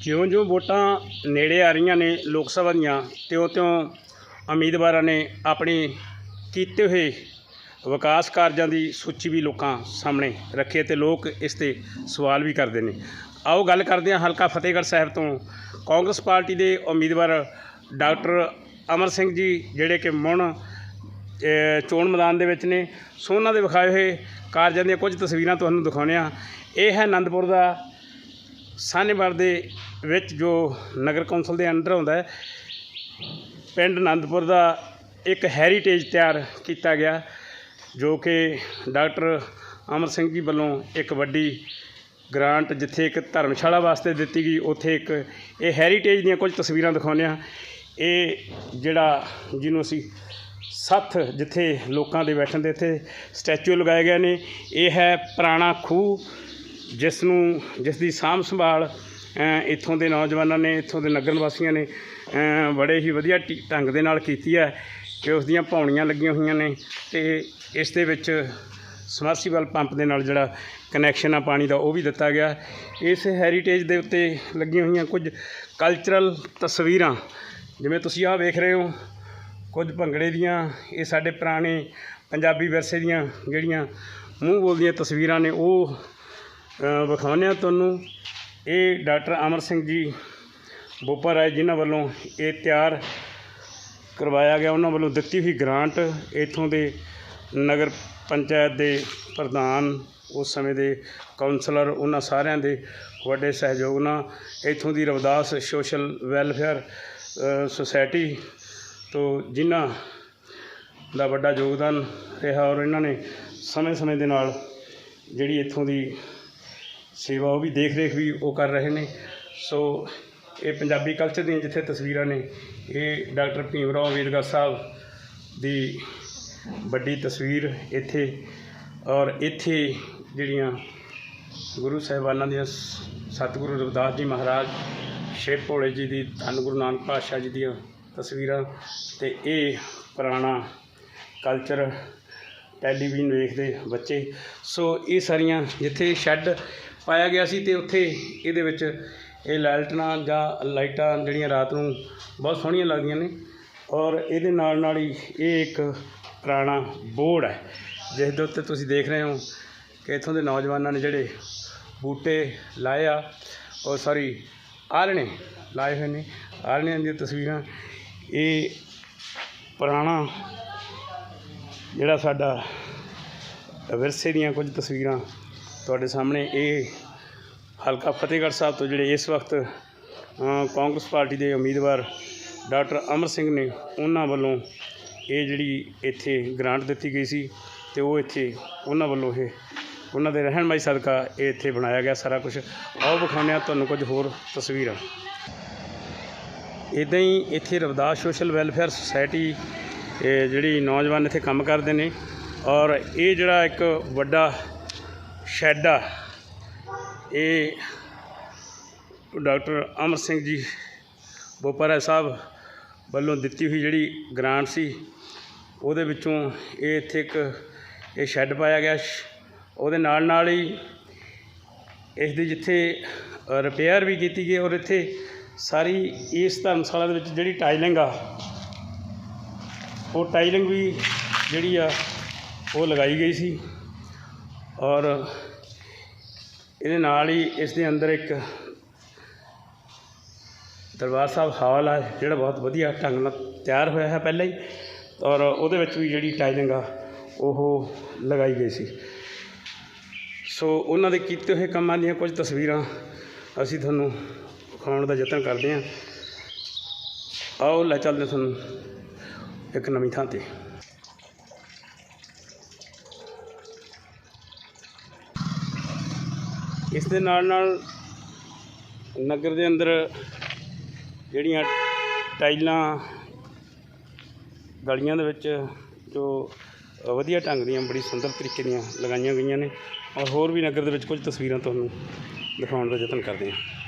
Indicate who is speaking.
Speaker 1: ਜਿਉਂ-ਜਿਉਂ ਵੋਟਾਂ ਨੇੜੇ ਆ ਰਹੀਆਂ ਨੇ ਲੋਕ ਸਭਾ ਦੀਆਂ, ਤਿਉਂ-ਤਿਉਂ ਉਮੀਦਵਾਰਾਂ ਨੇ ਆਪਣੇ ਕੀਤੇ ਹੋਏ ਵਿਕਾਸ ਕਾਰਜਾਂ ਦੀ ਸੂਚੀ ਵੀ ਲੋਕਾਂ ਸਾਹਮਣੇ ਰੱਖੀ ਹੈ ਤੇ ਲੋਕ ਇਸ ਤੇ ਸਵਾਲ ਵੀ ਕਰਦੇ ਨੇ। ਆਓ ਗੱਲ ਕਰਦੇ ਹਾਂ ਹਲਕਾ ਫਤਿਹਗੜ੍ਹ ਸਾਹਿਬ ਤੋਂ। ਕਾਂਗਰਸ ਪਾਰਟੀ ਦੇ ਉਮੀਦਵਾਰ ਡਾਕਟਰ ਅਮਰ ਸਿੰਘ ਜੀ, ਜਿਹੜੇ ਕਿ ਮੁਣ ਚੋਣ ਮੈਦਾਨ ਦੇ ਵਿੱਚ ਨੇ। ਸੋ ਉਹਨਾਂ ਦੇ ਵਿਖਾਏ ਹੋਏ ਕਾਰਜਾਂ ਦੀਆਂ ਕੁਝ ਤਸਵੀਰਾਂ ਤੁਹਾਨੂੰ ਦਿਖਾਉਂਦੇ ਹਾਂ। ਇਹ ਹੈ ਆਨੰਦਪੁਰ ਦਾ ਸਾਹਨੇਵਾਲ ਦੇ ਵਿੱਚ ਜੋ ਨਗਰ ਕੌਂਸਲ ਦੇ ਅੰਡਰ ਆਉਂਦਾ ਹੈ, ਪਿੰਡ ਆਨੰਦਪੁਰ ਦਾ ਇੱਕ ਹੈਰੀਟੇਜ ਤਿਆਰ ਕੀਤਾ ਗਿਆ, ਜੋ ਕਿ ਡਾਕਟਰ ਅਮਰ ਸਿੰਘ ਜੀ ਵੱਲੋਂ ਇੱਕ ਵੱਡੀ ਗ੍ਰਾਂਟ ਜਿੱਥੇ ਇੱਕ ਧਰਮਸ਼ਾਲਾ ਵਾਸਤੇ ਦਿੱਤੀ ਗਈ, ਉੱਥੇ ਇੱਕ ਇਹ ਹੈਰੀਟੇਜ ਦੀਆਂ ਕੁਝ ਤਸਵੀਰਾਂ ਦਿਖਾਉਂਦੇ ਹਾਂ। ਇਹ ਜਿਹੜਾ ਜਿਹਨੂੰ ਅਸੀਂ ਸੱਥ ਜਿੱਥੇ ਲੋਕਾਂ ਦੇ ਬੈਠਣ ਦੇ ਇੱਥੇ ਸਟੈਚੂ ਲਗਾਏ ਗਏ ਨੇ, ਇਹ ਹੈ ਪੁਰਾਣਾ ਖੂਹ ਜਿਸ ਨੂੰ, ਜਿਸ ਦੀ ਸਾਂਭ ਸੰਭਾਲ ਇੱਥੋਂ ਦੇ ਨੌਜਵਾਨਾਂ ਨੇ, ਇੱਥੋਂ ਦੇ ਨਗਰ ਨਿਵਾਸੀਆਂ ਨੇ ਬੜੇ ਹੀ ਵਧੀਆ ਢੀ- ਢੰਗ ਦੇ ਨਾਲ ਕੀਤੀ ਹੈ ਕਿ ਉਸ ਦੀਆਂ ਪੌਣੀਆਂ ਲੱਗੀਆਂ ਹੋਈਆਂ ਨੇ ਤੇ ਇਸ ਦੇ ਵਿੱਚ ਸਮਰਸੀਬਲ ਪੰਪ ਦੇ ਨਾਲ ਜਿਹੜਾ ਕਨੈਕਸ਼ਨ ਆ ਪਾਣੀ ਦਾ, ਉਹ ਵੀ ਦਿੱਤਾ ਗਿਆ। ਇਸ ਹੈਰੀਟੇਜ ਦੇ ਉੱਤੇ ਲੱਗੀਆਂ ਹੋਈਆਂ ਕੁਝ ਕਲਚਰਲ ਤਸਵੀਰਾਂ, ਜਿਵੇਂ ਤੁਸੀਂ ਆਹ ਵੇਖ ਰਹੇ ਹੋ, ਕੁਝ ਭੰਗੜੇ ਦੀਆਂ, ਇਹ ਸਾਡੇ ਪੁਰਾਣੇ ਪੰਜਾਬੀ ਵਿਰਸੇ ਦੀਆਂ ਜਿਹੜੀਆਂ ਮੂੰਹ ਬੋਲਦੀਆਂ ਤਸਵੀਰਾਂ ਨੇ, ਉਹ ਵਿਖਾਉਂਦੇ ਹਾਂ ਤੁਹਾਨੂੰ ਇਹ ਡਾਕਟਰ ਅਮਰ ਸਿੰਘ ਜੀ ਬੋਪਾ ਰਾਏ ਜਿਨ੍ਹਾਂ ਵੱਲੋਂ ਇਹ ਤਿਆਰ ਕਰਵਾਇਆ ਗਿਆ, ਉਹਨਾਂ ਵੱਲੋਂ ਦਿੱਤੀ ਹੋਈ ਗ੍ਰਾਂਟ ਇੱਥੋਂ ਦੇ ਨਗਰ ਪੰਚਾਇਤ ਦੇ ਪ੍ਰਧਾਨ, ਉਸ ਸਮੇਂ ਦੇ ਕਾਉਂਸਲਰ ਉਹਨਾਂ ਸਾਰਿਆਂ ਦੇ ਵੱਡੇ ਸਹਿਯੋਗ ਨਾਲ ਇੱਥੋਂ ਦੀ ਰਵਦਾਸ ਸੋਸ਼ਲ ਵੈਲਫੇਅਰ ਸੁਸਾਇਟੀ ਤੋਂ ਜਿਨ੍ਹਾਂ ਦਾ ਵੱਡਾ ਯੋਗਦਾਨ ਰਿਹਾ ਔਰ ਇਹਨਾਂ ਨੇ ਸਮੇਂ-ਸਮੇਂ ਦੇ ਨਾਲ ਜਿਹੜੀ ਇੱਥੋਂ ਦੀ ਸੇਵਾ ਉਹ ਵੀ ਦੇਖ ਰੇਖ ਵੀ ਉਹ ਕਰ ਰਹੇ ਨੇ। ਸੋ ਇਹ ਪੰਜਾਬੀ ਕਲਚਰ ਦੀਆਂ ਜਿੱਥੇ ਤਸਵੀਰਾਂ ਨੇ, ਇਹ ਡਾਕਟਰ ਭੀਮ ਰਾਓ ਅੰਬੇਦਕਰ ਸਾਹਿਬ ਦੀ ਵੱਡੀ ਤਸਵੀਰ ਇੱਥੇ ਔਰ ਇੱਥੇ ਜਿਹੜੀਆਂ ਗੁਰੂ ਸਾਹਿਬਾਨਾਂ ਦੀਆਂ ਸਤਿਗੁਰੂ ਰਵਿਦਾਸ ਜੀ ਮਹਾਰਾਜ, ਸ਼ੇਰ ਭੋਲੇ ਜੀ ਦੀ, ਧੰਨ ਗੁਰੂ ਨਾਨਕ ਪਾਤਸ਼ਾਹ ਜੀ ਦੀਆਂ ਤਸਵੀਰਾਂ ਤੇ ਇਹ ਪੁਰਾਣਾ ਕਲਚਰ ਟੈਲੀਵਿਜ਼ਨ ਵੇਖਦੇ ਬੱਚੇ। ਸੋ ਇਹ ਸਾਰੀਆਂ ਜਿੱਥੇ ਸ਼ੈੱਡ ਪਾਇਆ ਗਿਆ ਸੀ ਤੇ ਉੱਥੇ ਇਹਦੇ ਵਿੱਚ ਇਹ ਲਾਲਟਨਾਂ ਜਾਂ ਲਾਈਟਾਂ ਜਿਹੜੀਆਂ ਰਾਤ ਨੂੰ ਬਹੁਤ ਸੋਹਣੀਆਂ ਲੱਗਦੀਆਂ ਨੇ ਔਰ ਇਹਦੇ ਨਾਲ ਨਾਲ ਹੀ ਇਹ ਇੱਕ ਪੁਰਾਣਾ ਬੋਰਡ ਹੈ, ਜਿਸ ਦੇ ਉੱਤੇ ਤੁਸੀਂ ਦੇਖ ਰਹੇ ਹੋ ਕਿ ਇੱਥੋਂ ਦੇ ਨੌਜਵਾਨਾਂ ਨੇ ਜਿਹੜੇ ਬੂਟੇ ਲਾਏ ਆ ਔਰ ਸਾਰੀ ਆਲਣੇ ਲਾਏ ਹੋਏ ਨੇ। ਆਲਣਿਆਂ ਦੀਆਂ ਤਸਵੀਰਾਂ, ਇਹ ਪੁਰਾਣਾ ਜਿਹੜਾ ਸਾਡਾ ਵਿਰਸੇ ਦੀਆਂ ਕੁਝ ਤਸਵੀਰਾਂ ਤੁਹਾਡੇ ਸਾਹਮਣੇ ਇਹ ਹਲਕਾ ਫਤਿਹਗੜ੍ਹ ਸਾਹਿਬ ਤੋਂ ਜਿਹੜੇ ਇਸ ਵਕਤ ਕਾਂਗਰਸ ਪਾਰਟੀ ਦੇ ਉਮੀਦਵਾਰ ਡਾਕਟਰ ਅਮਰ ਸਿੰਘ ਨੇ ਉਹਨਾਂ ਵੱਲੋਂ ਇਹ ਜਿਹੜੀ ਇੱਥੇ ਗ੍ਰਾਂਟ ਦਿੱਤੀ ਗਈ ਸੀ ਤੇ ਉਹ ਇੱਥੇ ਉਹਨਾਂ ਵੱਲੋਂ ਇਹ, ਉਹਨਾਂ ਦੇ ਰਹਿਣਮਾਈ ਸਦਕਾ ਇਹ ਇੱਥੇ ਬਣਾਇਆ ਗਿਆ ਸਾਰਾ ਕੁਝ ਆਓ ਵਿਖਾਉਂਦੇ ਹਾਂ ਤੁਹਾਨੂੰ ਕੁਝ ਹੋਰ ਤਸਵੀਰਾਂ। ਇੱਦਾਂ ਹੀ ਇੱਥੇ ਰਵਦਾਸ ਸੋਸ਼ਲ ਵੈਲਫੇਅਰ ਸੁਸਾਇਟੀ ਜਿਹੜੀ ਨੌਜਵਾਨ ਇੱਥੇ ਕੰਮ ਕਰਦੇ ਨੇ ਔਰ ਇਹ ਜਿਹੜਾ ਇੱਕ ਵੱਡਾ ਸ਼ੈੱਡ ਆ। ਇਹ ਡਾਕਟਰ ਅਮਰ ਸਿੰਘ ਜੀ ਬੋਪਰਾ ਸਾਹਿਬ ਵੱਲੋਂ ਦਿੱਤੀ ਹੋਈ ਜਿਹੜੀ ਗ੍ਰਾਂਟ ਸੀ, ਉਹਦੇ ਵਿੱਚੋਂ ਇਹ ਇੱਥੇ ਇੱਕ ਇਹ ਸ਼ੈੱਡ ਪਾਇਆ ਗਿਆ ਸ਼- ਉਹਦੇ ਨਾਲ ਨਾਲ ਹੀ ਇਸ ਦੀ ਜਿੱਥੇ ਰਿਪੇਅਰ ਵੀ ਕੀਤੀ ਗਈ ਔਰ ਇੱਥੇ ਸਾਰੀ ਇਸ ਧਰਮਸ਼ਾਲਾ ਦੇ ਵਿੱਚ ਜਿਹੜੀ ਟਾਈਲਿੰਗ ਆ, ਉਹ ਟਾਈਲਿੰਗ ਵੀ ਜਿਹੜੀ ਆ, ਉਹ ਲਗਾਈ ਗਈ ਸੀ। ਔਰ ਇਹਦੇ ਨਾਲ ਹੀ ਇਸ ਦੇ ਅੰਦਰ ਇੱਕ ਦਰਬਾਰ ਸਾਹਿਬ ਹਾਲ ਆ, ਜਿਹੜਾ ਬਹੁਤ ਵਧੀਆ ਢੰਗ ਨਾਲ ਤਿਆਰ ਹੋਇਆ ਹੈ ਪਹਿਲਾਂ ਹੀ। ਔਰ ਉਹਦੇ ਵਿੱਚ ਵੀ ਜਿਹੜੀ ਟਾਈਲਿੰਗ ਆ, ਉਹ ਲਗਾਈ ਗਈ ਸੀ। ਸੋ ਉਹਨਾਂ ਦੇ ਕੀਤੇ ਹੋਏ ਕੰਮਾਂ ਦੀਆਂ ਕੁਝ ਤਸਵੀਰਾਂ ਅਸੀਂ ਤੁਹਾਨੂੰ ਵਿਖਾਉਣ ਦਾ ਯਤਨ ਕਰਦੇ ਹਾਂ। ਆਓ ਲੈ ਚੱਲਦੇ ਤੁਹਾਨੂੰ ਇੱਕ ਨਵੀਂ ਥਾਂ ਤੇ। ਇਸ ਦੇ ਨਾਲ ਨਾਲ ਨਗਰ ਦੇ ਅੰਦਰ ਜਿਹੜੀਆਂ ਟਾਈਲਾਂ, ਗਲੀਆਂ ਦੇ ਵਿੱਚ ਜੋ ਵਧੀਆ ਢੰਗ ਦੀਆਂ, ਬੜੀ ਸੁੰਦਰ ਤਰੀਕੇ ਦੀਆਂ ਲਗਾਈਆਂ ਗਈਆਂ ਨੇ। ਔਰ ਹੋਰ ਵੀ ਨਗਰ ਦੇ ਵਿੱਚ ਕੁਝ ਤਸਵੀਰਾਂ ਤੁਹਾਨੂੰ ਦਿਖਾਉਣ ਦਾ ਯਤਨ ਕਰਦੇ ਹਾਂ।